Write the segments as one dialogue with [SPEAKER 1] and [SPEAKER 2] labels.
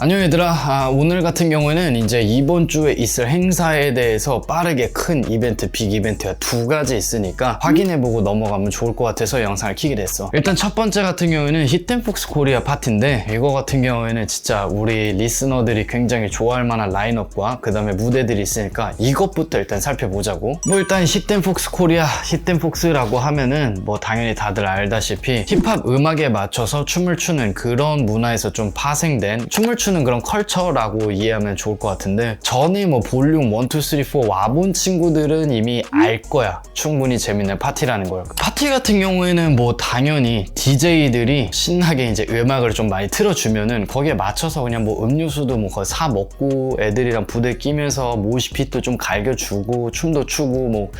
[SPEAKER 1] 안녕 얘들아. 아, 오늘 같은 경우에는 이제 이번 주에 있을 행사에 대해서 빠르게 큰 이벤트 빅 이벤트가 두 가지 있으니까 확인해보고 넘어가면 좋을 것 같아서 영상을 키게 됐어. 일단 첫 번째 같은 경우에는 히텐폭스 코리아 파티인데 이거 같은 경우에는 진짜 우리 리스너들이 굉장히 좋아할 만한 라인업과 그 다음에 무대들이 있으니까 이것부터 일단 살펴보자고. 뭐 일단 히텐폭스 코리아 히텐폭스라고 하면은 뭐 당연히 다들 알다시피 힙합 음악에 맞춰서 춤을 추는 그런 문화에서 좀 파생된 춤을 추는 그런 컬처라고 이해하면 좋을 것 같은데 전에 뭐 볼륨 1, 2, 3, 4 와본 친구들은 이미 알 거야. 충분히 재밌는 파티라는 걸. 파티 같은 경우에는 뭐 당연히 DJ들이 신나게 이제 음악을 좀 많이 틀어주면은 거기에 맞춰서 그냥 뭐 음료수도 뭐 거의 사 먹고 애들이랑 부대 끼면서 모시핏도 좀 갈겨주고 춤도 추고 뭐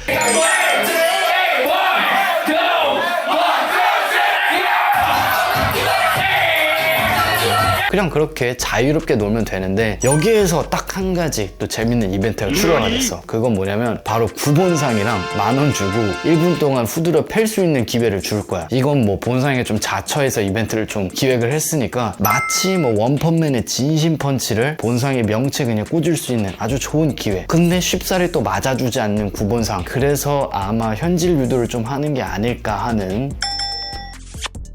[SPEAKER 1] 그냥 그렇게 자유롭게 놀면 되는데 여기에서 딱 한 가지 또 재밌는 이벤트가 출연가 됐어. 그건 뭐냐면 바로 구본상이랑 만 원 주고 1분 동안 후드려 팰 수 있는 기회를 줄 거야. 이건 뭐 본상에 좀 자처해서 이벤트를 좀 기획을 했으니까 마치 뭐 원펀맨의 진심 펀치를 본상의 명체 그냥 꽂을 수 있는 아주 좋은 기회. 근데 쉽사리 또 맞아주지 않는 구본상. 그래서 아마 현질 유도를 좀 하는 게 아닐까 하는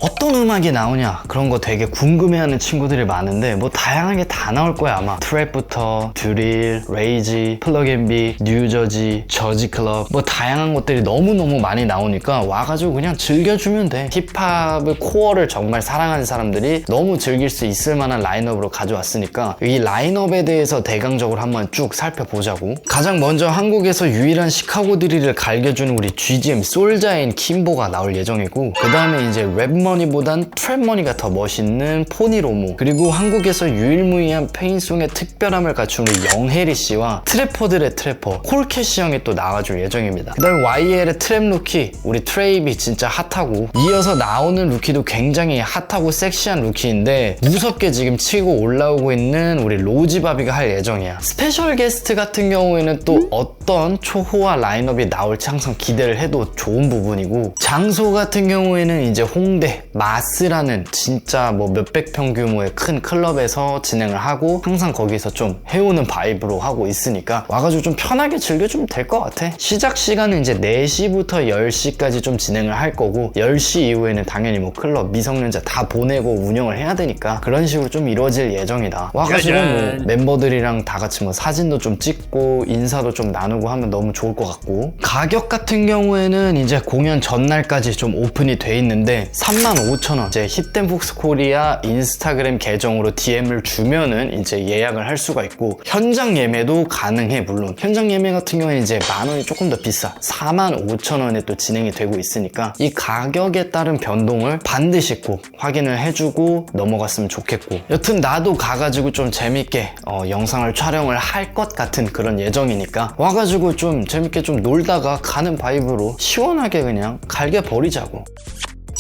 [SPEAKER 1] 어떤 음악이 나오냐 그런 거 되게 궁금해하는 친구들이 많은데 뭐 다양하게 다 나올 거야 아마. 트랩부터 드릴, 레이지, 플러그앤비, 뉴저지, 저지 클럽. 뭐 다양한 것들이 너무너무 많이 나오니까 와가지고 그냥 즐겨주면 돼. 힙합의 코어를 정말 사랑하는 사람들이 너무 즐길 수 있을 만한 라인업으로 가져왔으니까 이 라인업에 대해서 대강적으로 한번 쭉 살펴보자고. 가장 먼저 한국에서 유일한 시카고 드릴을 갈겨주는 우리 GGM 솔자인 킴보가 나올 예정이고 그 다음에 이제 랩머 니보단 트랩머니가 더 멋있는 포니로모 그리고 한국에서 유일무이한 페인송의 특별함을 갖춘 우리 영혜리 씨와 트래퍼들의 트래퍼 콜캐시 형이 또 나와줄 예정입니다. 그 다음에 YL의 트랩 루키 우리 트레이비 진짜 핫하고 이어서 나오는 루키도 굉장히 핫하고 섹시한 루키인데 무섭게 지금 치고 올라오고 있는 우리 로지바비가 할 예정이야. 스페셜 게스트 같은 경우에는 또 어떤 초호화 라인업이 나올지 항상 기대를 해도 좋은 부분이고 장소 같은 경우에는 이제 홍대 마스라는 진짜 뭐 몇백 평 규모의 큰 클럽에서 진행을 하고 항상 거기서 좀 해오는 바이브로 하고 있으니까 와가지고 좀 편하게 즐겨주면 될 것 같아. 시작 시간은 이제 4시부터 10시까지 좀 진행을 할 거고 10시 이후에는 당연히 뭐 클럽 미성년자 다 보내고 운영을 해야 되니까 그런 식으로 좀 이루어질 예정이다. 와가지고 뭐 멤버들이랑 다 같이 뭐 사진도 좀 찍고 인사도 좀 나누고 하면 너무 좋을 것 같고. 가격 같은 경우에는 이제 공연 전날까지 좀 오픈이 돼 있는데 35,000원 이제 힙댄폭스 코리아 인스타그램 계정으로 DM을 주면은 이제 예약을 할 수가 있고 현장 예매도 가능해 물론. 현장 예매 같은 경우에는 이제 만 원이 조금 더 비싸. 45,000원에 또 진행이 되고 있으니까 이 가격에 따른 변동을 반드시 꼭 확인을 해주고 넘어갔으면 좋겠고. 여튼 나도 가가지고 좀 재밌게 어, 영상을 촬영을 할 것 같은 그런 예정이니까 와가지고 좀 재밌게 좀 놀다가 가는 바이브로 시원하게 그냥 갈겨 버리자고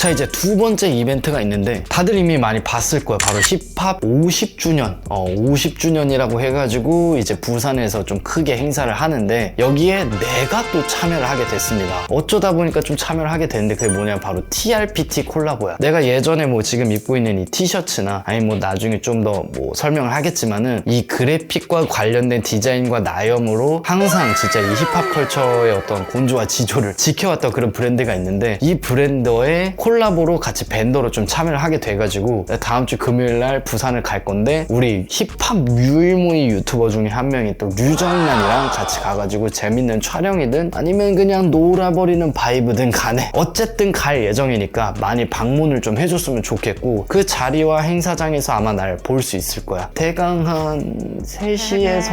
[SPEAKER 1] 자 이제 두 번째 이벤트가 있는데 다들 이미 많이 봤을 거야 바로 힙합 50주년. 어 50주년이라고 해가지고 이제 부산에서 좀 크게 행사를 하는데 여기에 내가 또 참여를 하게 됐습니다. 어쩌다 보니까 좀 참여를 하게 됐는데 그게 뭐냐? 바로 TRPT 콜라보야. 내가 예전에 뭐 지금 입고 있는 이 티셔츠나 아니 뭐 나중에 좀 더 뭐 설명을 하겠지만은 이 그래픽과 관련된 디자인과 나염으로 항상 진짜 이 힙합 컬처의 어떤 곤조와 지조를 지켜왔던 그런 브랜드가 있는데 이 브랜드의 콜 라보로 같이 밴더로 좀 참여를 하게 돼가지고 다음 주 금요일 날 부산을 갈 건데 우리 힙합 유일무이 유튜버 중에 한 명이 또 류정란이랑 같이 가가지고 재밌는 촬영이든 아니면 그냥 놀아버리는 바이브든 간에 어쨌든 갈 예정이니까 많이 방문을 좀 해줬으면 좋겠고 그 자리와 행사장에서 아마 날 볼 수 있을 거야. 대강 한 3시에서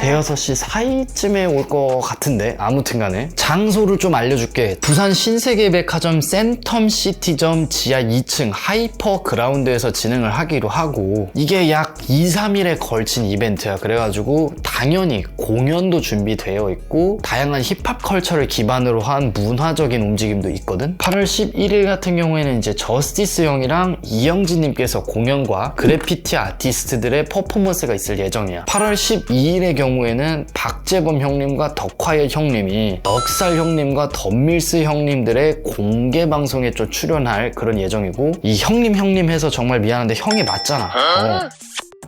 [SPEAKER 1] 대여섯 시 사이쯤에 올 것 같은데 아무튼 간에. 장소를 좀 알려줄게. 부산 신세계백화점 센텀 시 티점 지하 2층 하이퍼 그라운드에서 진행을 하기로 하고 이게 약 2, 3일에 걸친 이벤트야. 그래가지고 당연히 공연도 준비되어 있고 다양한 힙합 컬처를 기반으로 한 문화적인 움직임도 있거든. 8월 11일 같은 경우에는 이제 저스티스 형이랑 이영진 님께서 공연과 그래피티 아티스트들의 퍼포먼스가 있을 예정이야. 8월 12일의 경우에는 박재범 형님과 덕화의 형님이 넉살 형님과 덤밀스 형님들의 공개 방송에 좀 출연할 그런 예정이고 이 형님 형님 해서 정말 미안한데 형이 맞잖아 어.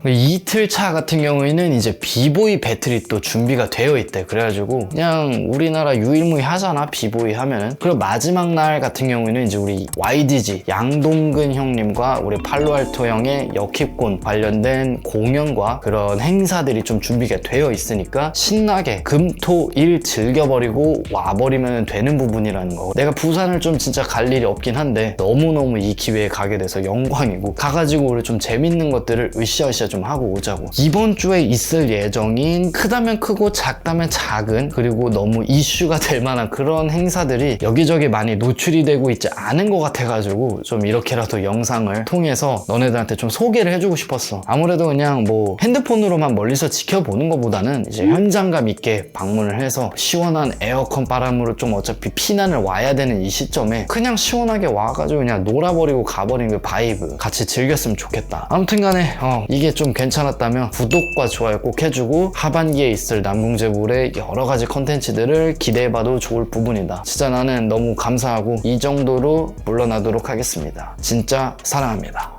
[SPEAKER 1] 이틀 차 같은 경우에는 이제 비보이 배틀이 또 준비가 되어 있대. 그래가지고 그냥 우리나라 유일무이 하잖아 비보이 하면은. 그리고 마지막 날 같은 경우에는 이제 우리 YDG 양동근 형님과 우리 팔로알토 형의 역힙곤 관련된 공연과 그런 행사들이 좀 준비가 되어 있으니까 신나게 금 토 일 즐겨버리고 와버리면 되는 부분이라는 거. 내가 부산을 좀 진짜 갈 일이 없긴 한데 너무너무 이 기회에 가게 돼서 영광이고 가가지고 우리 좀 재밌는 것들을 으쌰으쌰 좀 하고 오자고. 이번 주에 있을 예정인 크다면 크고 작다면 작은 그리고 너무 이슈가 될 만한 그런 행사들이 여기저기 많이 노출이 되고 있지 않은 것 같아가지고 좀 이렇게라도 영상을 통해서 너네들한테 좀 소개를 해주고 싶었어. 아무래도 그냥 뭐 핸드폰으로만 멀리서 지켜보는 것보다는 이제 현장감 있게 방문을 해서 시원한 에어컨 바람으로 좀 어차피 피난을 와야 되는 이 시점에 그냥 시원하게 와가지고 그냥 놀아버리고 가버린 그 바이브 같이 즐겼으면 좋겠다. 아무튼 간에 어, 이게 좀 괜찮았다면 구독과 좋아요 꼭 해주고 하반기에 있을 남궁제불의 여러 가지 컨텐츠들을 기대해봐도 좋을 부분이다. 진짜 나는 너무 감사하고 이 정도로 물러나도록 하겠습니다. 진짜 사랑합니다.